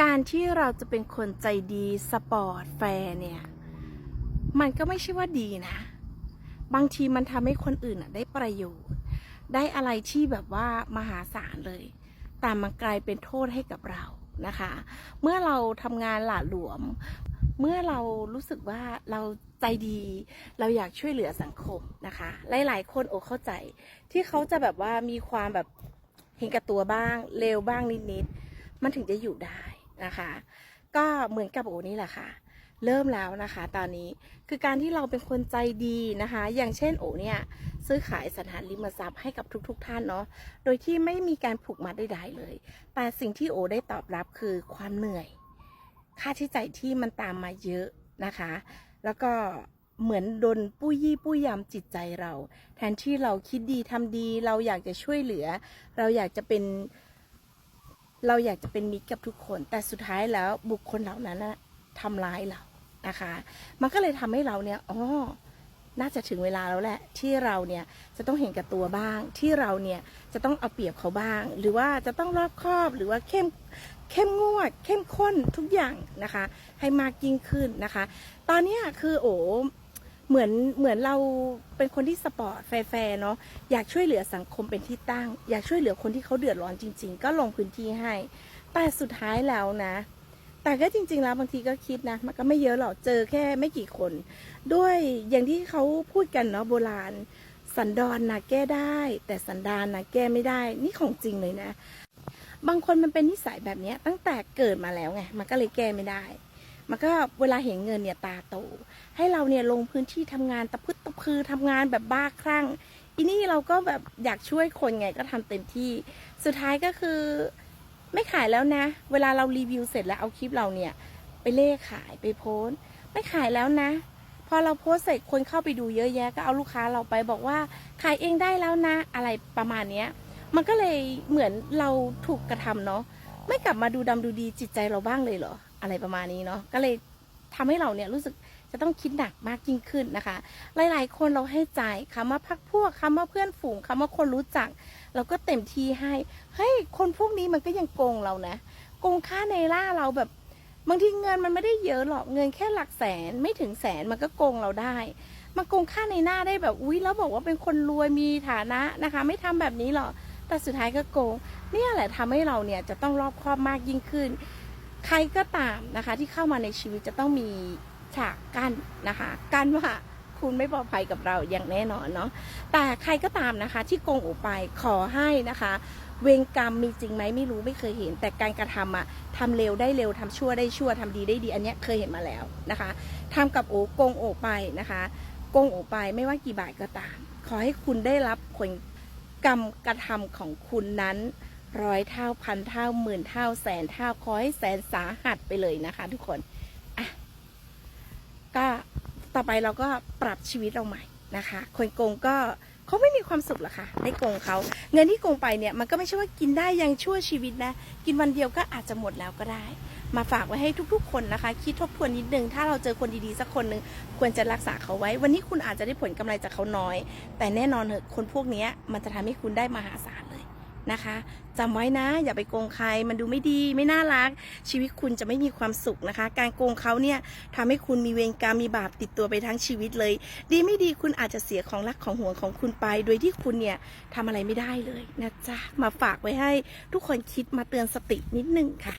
การที่เราจะเป็นคนใจดีสปอร์ตแฟร์เนี่ย มันก็ไม่ใช่ว่าดีนะ บางทีมันทำให้คนอื่นอะได้ประโยชน์ ได้อะไรที่แบบว่ามหาศาลเลย แต่มันกลายเป็นโทษให้กับเรานะคะ เมื่อเราทำงานหละหลวม เมื่อเรารู้สึกว่าเราใจดี เราอยากช่วยเหลือสังคมนะคะ หลาย ๆ คนโอเข้าใจ ที่เขาจะแบบว่ามีความแบบเห็นแกับตัวบ้างเลวบ้างนิด ๆ มันถึงจะอยู่ได้ นะคะ ก็เหมือนกับโอนี่แหละค่ะ เริ่มแล้วนะคะ ตอนนี้คือการที่เราเป็นคนใจดีนะคะ อย่างเช่นโอเนี่ยซื้อขายสถานริมทรัพย์ให้กับทุกๆท่านเนาะโดยที่ไม่มีการผูกมัดใดๆเลย แต่สิ่งที่โอได้ตอบรับคือความเหนื่อย ค่าใช้จ่ายที่มันตามมาเยอะนะคะ แล้วก็เหมือนโดนปุ้ยยี่ปุ้ยยำจิตใจเรา แทนที่เราคิดดีทำดี เราอยากจะช่วยเหลือ เราอยากจะเป็น เราอยากจะเป็นมิตรกับทุกคน แต่สุดท้ายแล้วบุคคลเหล่านั้นนะทำร้ายเรานะคะ มันก็เลยทำให้เราเนี่ยอ๋อน่าจะถึงเวลาแล้วแหละที่เราเนี่ยจะต้องเห็นกับตัวบ้าง ที่เราเนี่ยจะต้องเอาเปรียบเขาบ้าง หรือว่าจะต้องรอบคอบหรือว่าเข้มเข้มงวด เข้มข้นทุกอย่างนะคะ ให้มากยิ่งขึ้นนะคะ ตอนนี้คือโอ้ เหมือนเหมือนเราเป็นคนที่สปอร์ตแฟร์เนาะอยากช่วยเหลือสังคมเป็นที่ตั้ง อยากช่วยเหลือคนที่เขาเดือดร้อนจริง ๆ ก็ลงพื้นที่ให้ แต่สุดท้ายแล้วนะ แต่ก็จริง ๆ แล้วบางทีก็คิดนะ มันก็ไม่เยอะหรอกเจอแค่ไม่กี่คน ด้วยอย่างที่เขาพูดกันเนาะโบราณ สันดอนนะแก้ได้ แต่สันดานนะแก้ไม่ได้ นี่ของจริงเลยนะ บางคนมันเป็นนิสัยแบบนี้ตั้งแต่เกิดมาแล้วไงมันก็เลยแก้ไม่ได้ มันก็เวลาเห็นเงินเนี่ยตาโต ให้เราเนี่ยลงพื้นที่ทำงานตะพึดตะพือทำงานแบบบ้าคลั่งอีนี่เราก็แบบอยากช่วยคนไงก็ทำเต็มที่ สุดท้ายก็คือไม่ขายแล้วนะ เวลาเรารีวิวเสร็จแล้วเอาคลิปเราเนี่ย ไปเล่ขายไปโพสไม่ขายแล้วนะ พอเราโพสเสร็จคนเข้าไปดูเยอะแยะก็เอาลูกค้าเราไปบอกว่าขายเองได้แล้วนะ อะไรประมาณเนี้ย มันก็เลยเหมือนเราถูกกระทำเนาะไม่กลับมาดูดำดูดีจิตใจเราบ้างเลยเหรอ อะไรประมาณนี้เนาะก็เลยทำให้เราเนี่ยรู้สึกจะต้องคิดหนักมากยิ่งขึ้นนะคะ หลายๆ คนเราให้ใจคำว่าพักพวกคำว่าเพื่อนฝูงคำว่าคนรู้จัก เราก็เต็มที่ให้เฮ้ยคนพวกนี้มันก็ยังโกงเรานะโกงค่าในล่าเราแบบบางทีเงินมันไม่ได้เยอะหรอกเงินแค่หลักแสนไม่ถึงแสนมันก็โกงเราได้มาโกงค่าในหน้าได้แบบอุ๊ยแล้วบอกว่าเป็นคนรวยมีฐานะนะคะ ไม่ทำแบบนี้หรอกแต่สุดท้ายก็โกงเนี่ยแหละทำให้เราเนี่ยจะต้องรอบคอบมากยิ่งขึ้น ใครก็ตามนะคะ ที่เข้ามาในชีวิตจะต้องมีฉากกั้นนะคะกั้นว่าคุณไม่ปลอดภัยกับเราอย่างแน่นอนเนาะแต่ใครก็ตามนะคะ ที่โกงโอไปขอให้นะคะ เวรกรรมมีจริงไหมไม่รู้ไม่เคยเห็น แต่การกระทำอะทำเร็วได้เร็วทำชั่วได้ชั่วทำดีได้ดี อันเนี้ยเคยเห็นมาแล้วนะคะทำกับโอโกงโอไปนะคะโกงโอไปไม่ว่ากี่บาทก็ตาม ขอให้คุณได้รับผลกรรมกระทำของคุณนั้น ร้อยเท่าพันเท่าหมื่นเท่าแสนเท่าขอให้แสนสาหัสไปเลยนะคะทุกคนอะก็ต่อไปเราก็ปรับชีวิตเราใหม่นะคะ คนโกงก็เขาไม่มีความสุขหรอกค่ะได้โกงเขาเงินที่โกงไปเนี่ยมันก็ไม่ใช่ว่ากินได้ยังชั่วชีวิตนะ กินวันเดียวก็อาจจะหมดแล้วก็ได้ มาฝากไว้ให้ทุกๆ คนนะคะ คิดทบทวนนิดนึง ถ้าเราเจอคนดีๆ สักคนหนึ่งควรจะรักษาเขาไว้ วันนี้คุณอาจจะได้ผลกำไรจากเขาน้อย แต่แน่นอนเถอะคนพวกนี้มันจะทำให้คุณได้มหาศาล นะคะจำไว้นะอย่าไปโกงใครมันดูไม่ดีไม่น่ารัก ชีวิตคุณจะไม่มีความสุขนะคะ การโกงเขาเนี่ยทำให้คุณมีเวรกรรมมีบาปติดตัวไปทั้งชีวิตเลย ดีไม่ดีคุณอาจจะเสียของรักของห่วงของคุณไป โดยที่คุณเนี่ยทำอะไรไม่ได้เลยนะจ๊ะมาฝากไว้ให้ทุกคนคิดมาเตือนสตินิดนึงค่ะ